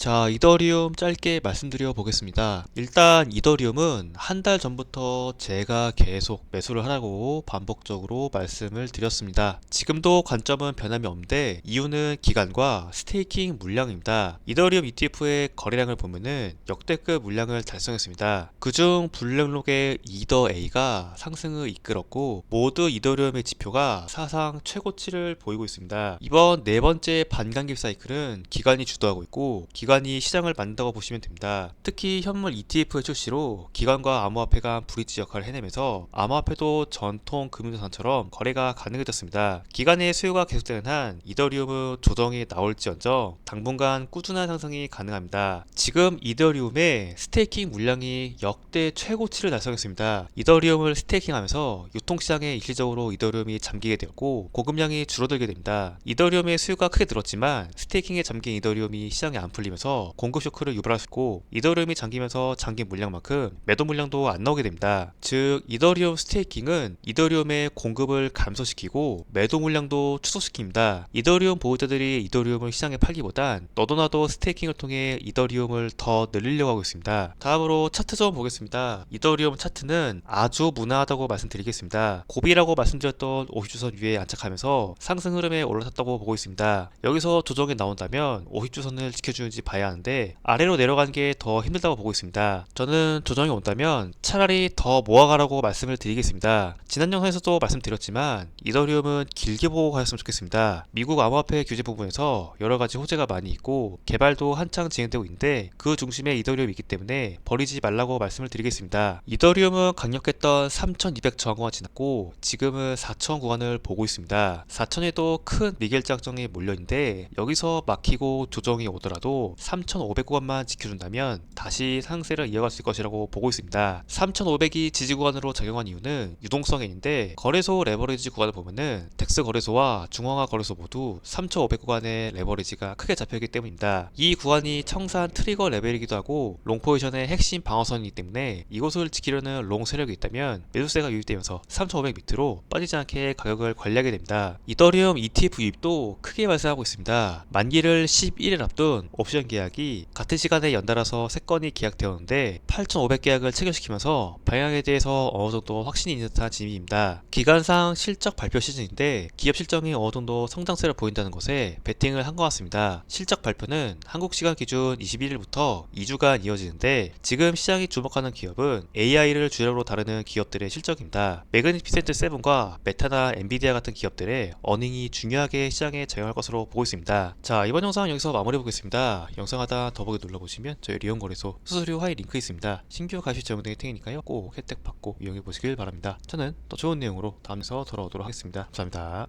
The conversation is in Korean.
자, 이더리움 짧게 말씀드려 보겠습니다. 일단 이더리움은 한 달 전부터 제가 계속 매수를 하라고 반복적으로 말씀을 드렸습니다. 지금도 관점은 변함이 없는데 이유는 기간과 스테이킹 물량입니다. 이더리움 ETF의 거래량을 보면은 역대급 물량을 달성했습니다. 그중 블랙록의 이더 A가 상승을 이끌었고 모두 이더리움의 지표가 사상 최고치를 보이고 있습니다. 이번 네 번째 반감기 사이클은 기관이 주도하고 있고 기 관이 시장을 만든다고 보시면 됩니다. 특히 현물 ETF의 출시로 기관과 암호화폐가 브릿지 역할을 해내면서 암호화폐도 전통 금융자산처럼 거래가 가능해졌습니다. 기관의 수요가 계속되는 한 이더리움은 조정이 나올지언정 당분간 꾸준한 상승이 가능합니다. 지금 이더리움의 스테이킹 물량이 역대 최고치를 달성했습니다. 이더리움을 스테이킹하면서 유통시장에 일시적으로 이더리움이 잠기게 되었고 공급량이 줄어들게 됩니다. 이더리움의 수요가 크게 늘었지만 스테이킹에 잠긴 이더리움이 시장에 안 풀리면서 공급 쇼크를 있고 이더리움이 잠기면서 잠긴 물량만큼 매도 물량도 안 나오게 됩니다. 즉 이더리움 스테이킹은 이더리움의 공급을 감소시키고 매도 물량도 축소시킵니다. 이더리움 보유자들이 이더리움을 시장에 팔기보단 너도나도 스테이킹을 통해 이더리움을 더 늘리려고 하고 있습니다. 다음으로 차트 좀 보겠습니다. 이더리움 차트는 아주 무난하다고 말씀드리겠습니다. 고비라고 말씀드렸던 50주선 위에 안착하면서 상승 흐름에 올라탔다고 보고 있습니다. 여기서 조정이 나온다면 50주선을 지켜주는지 봐야 하는데 아래로 내려가는 게 더 힘들다고 보고 있습니다. 저는 조정이 온다면 차라리 더 모아가라고 말씀을 드리겠습니다. 지난 영상에서도 말씀드렸지만 이더리움은 길게 보고 가셨으면 좋겠습니다. 미국 암호화폐 규제 부분에서 여러 가지 호재가 많이 있고 개발도 한창 진행되고 있는데 그 중심에 이더리움이 있기 때문에 버리지 말라고 말씀을 드리겠습니다. 이더리움은 강력했던 3200 저항구가 지났고 지금은 4000 구간을 보고 있습니다. 4000에도 큰 미결장정이 몰려있는데 여기서 막히고 조정이 오더라도 3500 구간만 지켜준다면 다시 상세를 이어갈 수 있을 것이라고 보고 있습니다. 3500이 지지 구간으로 작용한 이유는 유동성에 있는데 거래소 레버리지 구간을 보면은 덱스 거래소와 중앙화 거래소 모두 3500 구간의 레버리지가 크게 잡혀있기 때문입니다. 이 구간이 청산 트리거 레벨이기도 하고 롱 포지션의 핵심 방어선이기 때문에 이곳을 지키려는 롱 세력이 있다면 매수세가 유입되면서 3500 밑으로 빠지지 않게 가격을 관리하게 됩니다. 이더리움 ETF 유입도 크게 발생하고 있습니다. 만기를 11일 앞둔 옵션 계약이 같은 시간에 연달아서 3건이 계약되었는데 8,500 계약을 체결시키면서 방향에 대해서 어느 정도 확신이 있는 듯한 진입입니다. 기간상 실적 발표 시즌인데 기업 실적이 어느 정도 성장세를 보인다는 것에 베팅을 한 것 같습니다. 실적 발표는 한국 시간 기준 21일부터 2주간 이어지는데 지금 시장이 주목하는 기업은 AI를 주력으로 다루는 기업들의 실적입니다. 매그니피센트 7과 메타나 엔비디아 같은 기업들의 어닝이 중요하게 시장에 작용할 것으로 보고 있습니다. 자 이번 영상 은 여기서 마무리 보겠습니다. 영상 하단 더보기 눌러보시면 저희 리온거래소 수수료 하이 링크 있습니다. 신규 가입 제공되는 탱이니까요. 꼭 혜택 받고 이용해 보시길 바랍니다. 저는 더 좋은 내용으로 다음 에서 돌아오도록 하겠습니다. 감사합니다.